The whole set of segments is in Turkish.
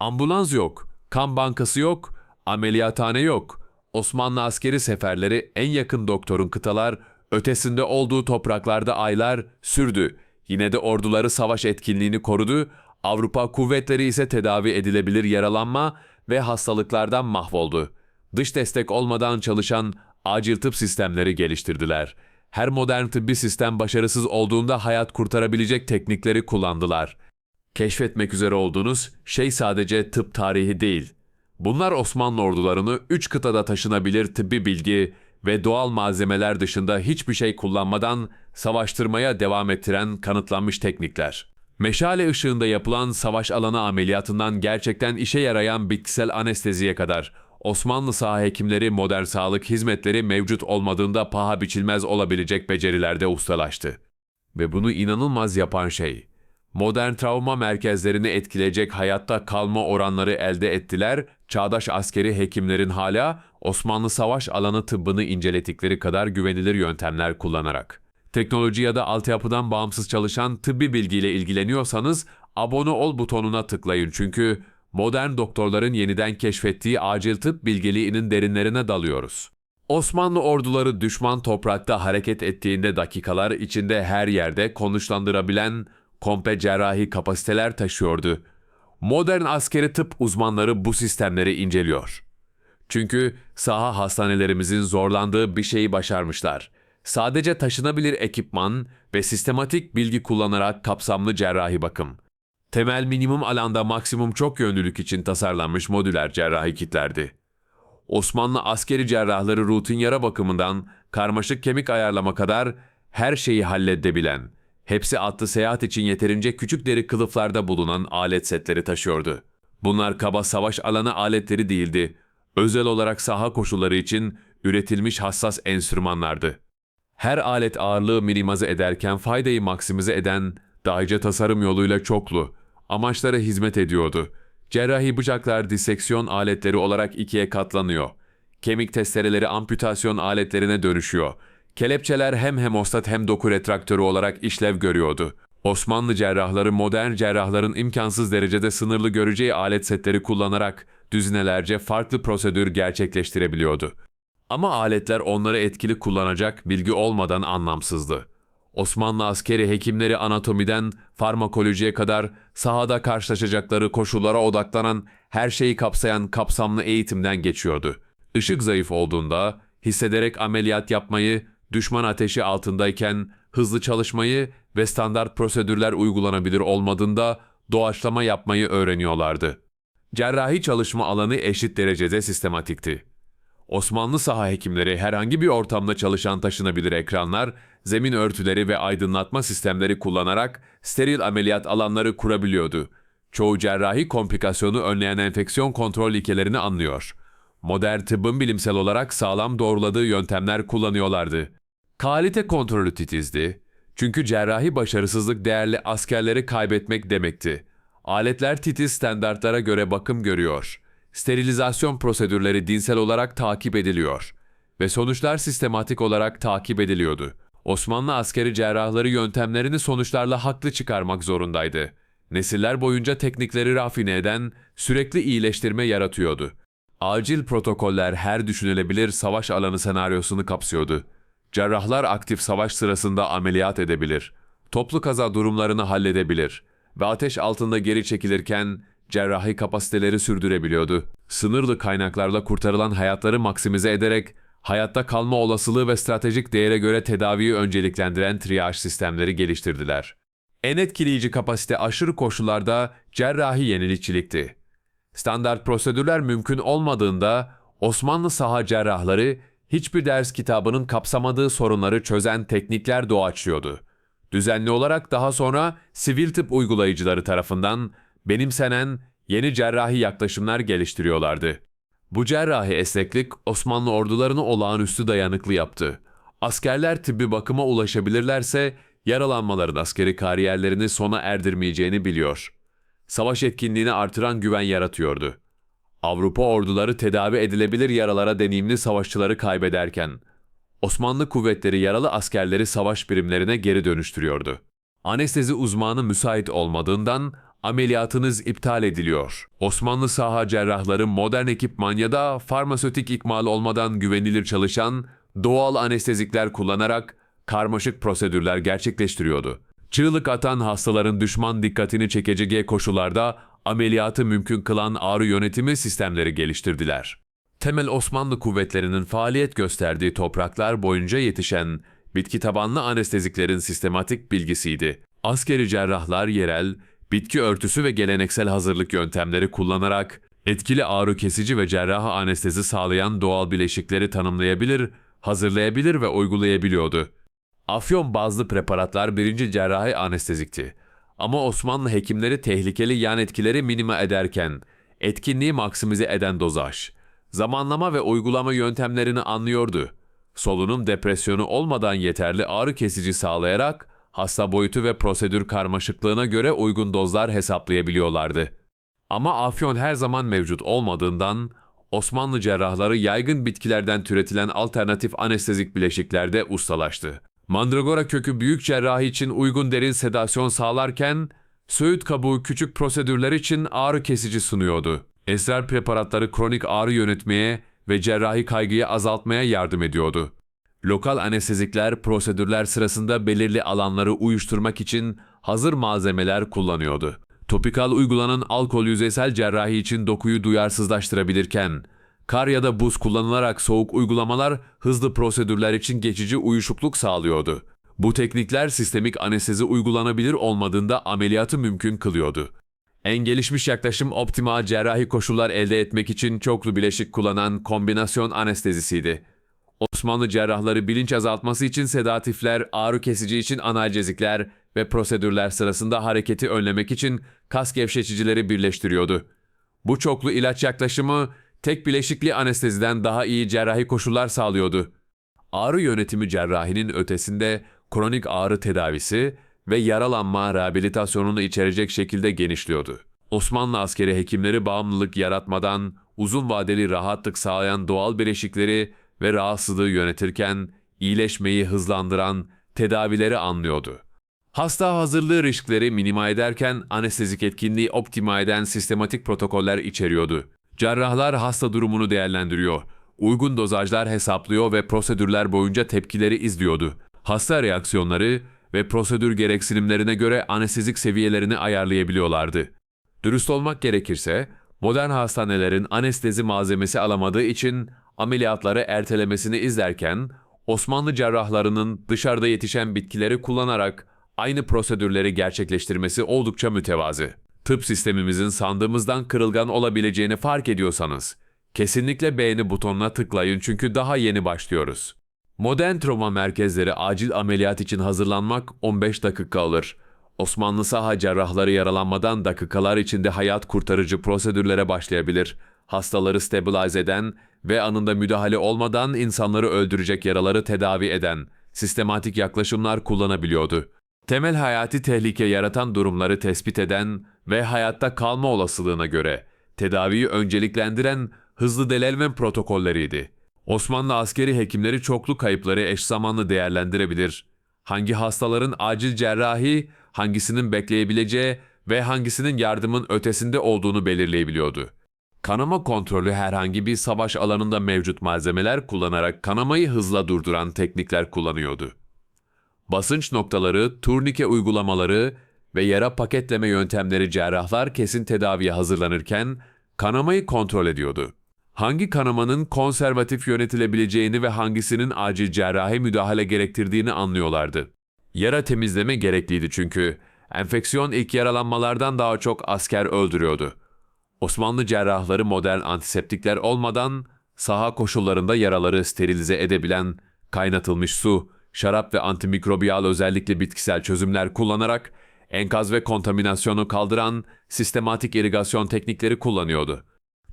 Ambulans yok, kan bankası yok, ameliyathane yok. Osmanlı askeri seferleri en yakın doktorun kıtalar ötesinde olduğu topraklarda aylar sürdü. Yine de orduları savaş etkinliğini korudu. Avrupa kuvvetleri ise tedavi edilebilir yaralanma ve hastalıklardan mahvoldu. Dış destek olmadan çalışan acil tıp sistemleri geliştirdiler. Her modern tıbbi sistem başarısız olduğunda hayat kurtarabilecek teknikleri kullandılar. Keşfetmek üzere olduğunuz şey sadece tıp tarihi değil. Bunlar Osmanlı ordularını üç kıtada taşınabilir tıbbi bilgi ve doğal malzemeler dışında hiçbir şey kullanmadan savaştırmaya devam ettiren kanıtlanmış teknikler. Meşale ışığında yapılan savaş alanı ameliyatından gerçekten işe yarayan bitkisel anesteziye kadar Osmanlı saha hekimleri modern sağlık hizmetleri mevcut olmadığında paha biçilmez olabilecek becerilerde ustalaştı. Ve bunu inanılmaz yapan şey, modern travma merkezlerini etkileyecek hayatta kalma oranları elde ettiler, çağdaş askeri hekimlerin hala Osmanlı savaş alanı tıbbını inceledikleri kadar güvenilir yöntemler kullanarak. Teknoloji ya da altyapıdan bağımsız çalışan tıbbi bilgiyle ilgileniyorsanız abone ol butonuna tıklayın çünkü modern doktorların yeniden keşfettiği acil tıp bilgeliğinin derinlerine dalıyoruz. Osmanlı orduları düşman toprakta hareket ettiğinde dakikalar içinde her yerde konuşlandırabilen kompe cerrahi kapasiteler taşıyordu. Modern askeri tıp uzmanları bu sistemleri inceliyor. Çünkü saha hastanelerimizin zorlandığı bir şeyi başarmışlar. Sadece taşınabilir ekipman ve sistematik bilgi kullanarak kapsamlı cerrahi bakım. Temel minimum alanda maksimum çok yönlülük için tasarlanmış modüler cerrahi kitlerdi. Osmanlı askeri cerrahları rutin yara bakımından karmaşık kemik ayarlama kadar her şeyi halledebilen, hepsi atlı seyahat için yeterince küçük deri kılıflarda bulunan alet setleri taşıyordu. Bunlar kaba savaş alanı aletleri değildi, özel olarak saha koşulları için üretilmiş hassas enstrümanlardı. Her alet ağırlığı minimize ederken faydayı maksimize eden dahice tasarım yoluyla çoklu, amaçlara hizmet ediyordu. Cerrahi bıçaklar diseksiyon aletleri olarak ikiye katlanıyor. Kemik testereleri amputasyon aletlerine dönüşüyor. Kelepçeler hem hemostat hem doku retraktörü olarak işlev görüyordu. Osmanlı cerrahları modern cerrahların imkansız derecede sınırlı göreceği alet setleri kullanarak düzinelerce farklı prosedür gerçekleştirebiliyordu. Ama aletler onları etkili kullanacak bilgi olmadan anlamsızdı. Osmanlı askeri hekimleri anatomiden farmakolojiye kadar sahada karşılaşacakları koşullara odaklanan her şeyi kapsayan kapsamlı eğitimden geçiyordu. Işık zayıf olduğunda hissederek ameliyat yapmayı, düşman ateşi altındayken hızlı çalışmayı ve standart prosedürler uygulanabilir olmadığında doğaçlama yapmayı öğreniyorlardı. Cerrahi çalışma alanı eşit derecede sistematikti. Osmanlı saha hekimleri herhangi bir ortamda çalışan taşınabilir ekranlar, zemin örtüleri ve aydınlatma sistemleri kullanarak steril ameliyat alanları kurabiliyordu. Çoğu cerrahi komplikasyonu önleyen enfeksiyon kontrol ilkelerini anlıyor. Modern tıbbın bilimsel olarak sağlam doğruladığı yöntemler kullanıyorlardı. Kalite kontrolü titizdi. Çünkü cerrahi başarısızlık değerli askerleri kaybetmek demekti. Aletler titiz standartlara göre bakım görüyor. Sterilizasyon prosedürleri dinsel olarak takip ediliyor ve sonuçlar sistematik olarak takip ediliyordu. Osmanlı askeri cerrahları yöntemlerini sonuçlarla haklı çıkarmak zorundaydı. Nesiller boyunca teknikleri rafine eden, sürekli iyileştirme yaratıyordu. Acil protokoller her düşünülebilir savaş alanı senaryosunu kapsıyordu. Cerrahlar aktif savaş sırasında ameliyat edebilir, toplu kaza durumlarını halledebilir ve ateş altında geri çekilirken cerrahi kapasiteleri sürdürebiliyordu. Sınırlı kaynaklarla kurtarılan hayatları maksimize ederek hayatta kalma olasılığı ve stratejik değere göre tedaviyi önceliklendiren triyaj sistemleri geliştirdiler. En etkileyici kapasite aşırı koşullarda cerrahi yenilikçilikti. Standart prosedürler mümkün olmadığında Osmanlı saha cerrahları hiçbir ders kitabının kapsamadığı sorunları çözen teknikler doğaçlıyordu. Düzenli olarak daha sonra sivil tıp uygulayıcıları tarafından benimsenen yeni cerrahi yaklaşımlar geliştiriyorlardı. Bu cerrahi esneklik Osmanlı ordularını olağanüstü dayanıklı yaptı. Askerler tıbbi bakıma ulaşabilirlerse yaralanmaların askeri kariyerlerini sona erdirmeyeceğini biliyor. Savaş etkinliğini artıran güven yaratıyordu. Avrupa orduları tedavi edilebilir yaralara deneyimli savaşçıları kaybederken, Osmanlı kuvvetleri yaralı askerleri savaş birimlerine geri dönüştürüyordu. Anestezi uzmanı müsait olmadığından Ameliyatınız iptal ediliyor. Osmanlı saha cerrahları modern ekipman ya da farmasötik ikmal olmadan güvenilir çalışan doğal anestezikler kullanarak karmaşık prosedürler gerçekleştiriyordu. Çığlık atan hastaların düşman dikkatini çekeceği koşullarda ameliyatı mümkün kılan ağrı yönetimi sistemleri geliştirdiler. Temel Osmanlı kuvvetlerinin faaliyet gösterdiği topraklar boyunca yetişen bitki tabanlı anesteziklerin sistematik bilgisiydi. Askeri cerrahlar yerel, bitki örtüsü ve geleneksel hazırlık yöntemleri kullanarak etkili ağrı kesici ve cerrah anestezi sağlayan doğal bileşikleri tanımlayabilir, hazırlayabilir ve uygulayabiliyordu. Afyon bazlı preparatlar birinci cerrahi anestezikti. Ama Osmanlı hekimleri tehlikeli yan etkileri minima ederken, etkinliği maksimize eden dozaj, zamanlama ve uygulama yöntemlerini anlıyordu. Solunum depresyonu olmadan yeterli ağrı kesici sağlayarak hasta boyutu ve prosedür karmaşıklığına göre uygun dozlar hesaplayabiliyorlardı. Ama afyon her zaman mevcut olmadığından Osmanlı cerrahları yaygın bitkilerden türetilen alternatif anestezik bileşiklerde ustalaştı. Mandragora kökü büyük cerrahi için uygun derin sedasyon sağlarken, söğüt kabuğu küçük prosedürler için ağrı kesici sunuyordu. Esrar preparatları kronik ağrı yönetmeye ve cerrahi kaygıyı azaltmaya yardım ediyordu. Lokal anestezikler prosedürler sırasında belirli alanları uyuşturmak için hazır malzemeler kullanıyordu. Topikal uygulanan alkol yüzeysel cerrahi için dokuyu duyarsızlaştırabilirken, kar ya da buz kullanılarak soğuk uygulamalar hızlı prosedürler için geçici uyuşukluk sağlıyordu. Bu teknikler sistemik anestezi uygulanabilir olmadığında ameliyatı mümkün kılıyordu. En gelişmiş yaklaşım optimal cerrahi koşullar elde etmek için çoklu bileşik kullanan kombinasyon anestezisiydi. Osmanlı cerrahları bilinç azaltması için sedatifler, ağrı kesici için analjezikler ve prosedürler sırasında hareketi önlemek için kas gevşeticileri birleştiriyordu. Bu çoklu ilaç yaklaşımı tek bileşikli anesteziden daha iyi cerrahi koşullar sağlıyordu. Ağrı yönetimi cerrahinin ötesinde kronik ağrı tedavisi ve yaralanma rehabilitasyonunu içerecek şekilde genişliyordu. Osmanlı askeri hekimleri bağımlılık yaratmadan uzun vadeli rahatlık sağlayan doğal bileşikleri ve rahatsızlığı yönetirken iyileşmeyi hızlandıran tedavileri anlıyordu. Hasta hazırlığı riskleri minima ederken anestezik etkinliği optima eden sistematik protokoller içeriyordu. Cerrahlar hasta durumunu değerlendiriyor, uygun dozajlar hesaplıyor ve prosedürler boyunca tepkileri izliyordu. Hasta reaksiyonları ve prosedür gereksinimlerine göre anestezik seviyelerini ayarlayabiliyorlardı. Dürüst olmak gerekirse, modern hastanelerin anestezi malzemesi alamadığı için ameliyatları ertelemesini izlerken, Osmanlı cerrahlarının dışarıda yetişen bitkileri kullanarak aynı prosedürleri gerçekleştirmesi oldukça mütevazı. Tıp sistemimizin sandığımızdan kırılgan olabileceğini fark ediyorsanız, kesinlikle beğeni butonuna tıklayın çünkü daha yeni başlıyoruz. Modern travma merkezleri acil ameliyat için hazırlanmak 15 dakika alır. Osmanlı saha cerrahları yaralanmadan dakikalar içinde hayat kurtarıcı prosedürlere başlayabilir. Hastaları stabilize eden ve anında müdahale olmadan insanları öldürecek yaraları tedavi eden sistematik yaklaşımlar kullanabiliyordu. Temel hayati tehlike yaratan durumları tespit eden ve hayatta kalma olasılığına göre tedaviyi önceliklendiren hızlı delelme protokolleriydi. Osmanlı askeri hekimleri çoklu kayıpları eş zamanlı değerlendirebilir. Hangi hastaların acil cerrahi, hangisinin bekleyebileceği ve hangisinin yardımın ötesinde olduğunu belirleyebiliyordu. Kanama kontrolü herhangi bir savaş alanında mevcut malzemeler kullanarak kanamayı hızla durduran teknikler kullanıyordu. Basınç noktaları, turnike uygulamaları ve yara paketleme yöntemleri cerrahlar kesin tedaviye hazırlanırken kanamayı kontrol ediyordu. Hangi kanamanın konservatif yönetilebileceğini ve hangisinin acil cerrahi müdahale gerektirdiğini anlıyorlardı. Yara temizleme gerekliydi çünkü enfeksiyon ilk yaralanmalardan daha çok asker öldürüyordu. Osmanlı cerrahları modern antiseptikler olmadan saha koşullarında yaraları sterilize edebilen kaynatılmış su, şarap ve antimikrobiyal özellikle bitkisel çözümler kullanarak enkaz ve kontaminasyonu kaldıran sistematik irigasyon teknikleri kullanıyordu.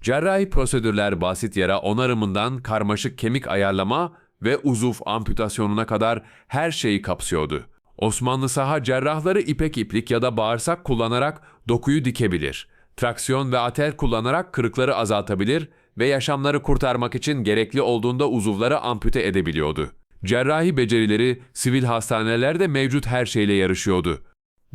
Cerrahi prosedürler basit yara onarımından karmaşık kemik ayarlama ve uzuv amputasyonuna kadar her şeyi kapsıyordu. Osmanlı saha cerrahları ipek iplik ya da bağırsak kullanarak dokuyu dikebilir. Traksiyon ve atel kullanarak kırıkları azaltabilir ve yaşamları kurtarmak için gerekli olduğunda uzuvları ampute edebiliyordu. Cerrahi becerileri sivil hastanelerde mevcut her şeyle yarışıyordu.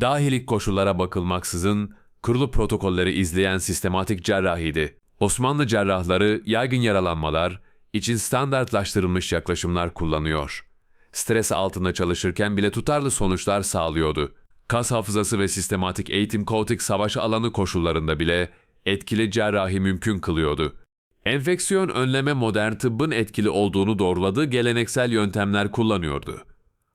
Dahilik koşullara bakılmaksızın kurulu protokolleri izleyen sistematik cerrahiydi. Osmanlı cerrahları yaygın yaralanmalar için standartlaştırılmış yaklaşımlar kullanıyor. Stres altında çalışırken bile tutarlı sonuçlar sağlıyordu. Kas hafızası ve sistematik eğitim kaotik savaş alanı koşullarında bile etkili cerrahi mümkün kılıyordu. Enfeksiyon önleme modern tıbbın etkili olduğunu doğruladığı geleneksel yöntemler kullanıyordu.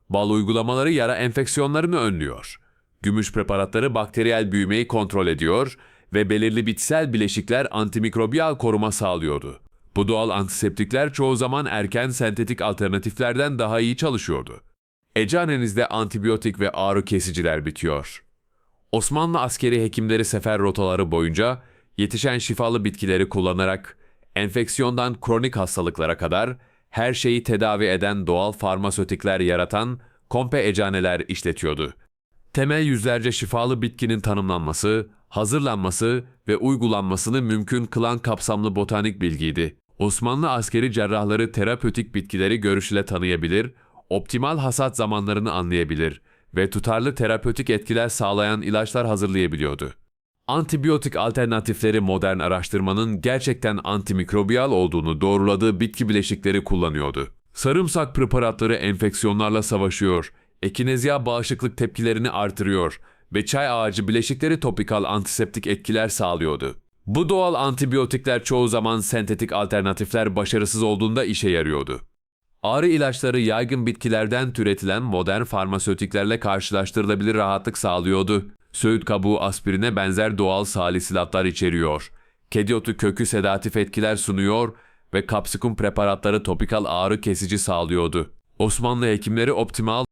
Bal uygulamaları yara enfeksiyonlarını önlüyor. Gümüş preparatları bakteriyel büyümeyi kontrol ediyor ve belirli bitkisel bileşikler antimikrobiyal koruma sağlıyordu. Bu doğal antiseptikler çoğu zaman erken sentetik alternatiflerden daha iyi çalışıyordu. Eczanemizde antibiyotik ve ağrı kesiciler bitiyor. Osmanlı askeri hekimleri sefer rotaları boyunca yetişen şifalı bitkileri kullanarak enfeksiyondan kronik hastalıklara kadar her şeyi tedavi eden doğal farmasötikler yaratan kompe eczaneler işletiyordu. Temel yüzlerce şifalı bitkinin tanımlanması, hazırlanması ve uygulanmasını mümkün kılan kapsamlı botanik bilgiydi. Osmanlı askeri cerrahları terapötik bitkileri görüş ile tanıyabilir, optimal hasat zamanlarını anlayabilir ve tutarlı terapötik etkiler sağlayan ilaçlar hazırlayabiliyordu. Antibiyotik alternatifleri modern araştırmanın gerçekten antimikrobiyal olduğunu doğruladığı bitki bileşikleri kullanıyordu. Sarımsak preparatları enfeksiyonlarla savaşıyor, ekinezya bağışıklık tepkilerini artırıyor ve çay ağacı bileşikleri topikal antiseptik etkiler sağlıyordu. Bu doğal antibiyotikler çoğu zaman sentetik alternatifler başarısız olduğunda işe yarıyordu. Ağrı ilaçları yaygın bitkilerden türetilen modern farmasötiklerle karşılaştırılabilir rahatlık sağlıyordu. Söğüt kabuğu aspirine benzer doğal salisilatlar içeriyor. Kedi otu kökü sedatif etkiler sunuyor ve kapsikum preparatları topikal ağrı kesici sağlıyordu. Osmanlı hekimleri optimal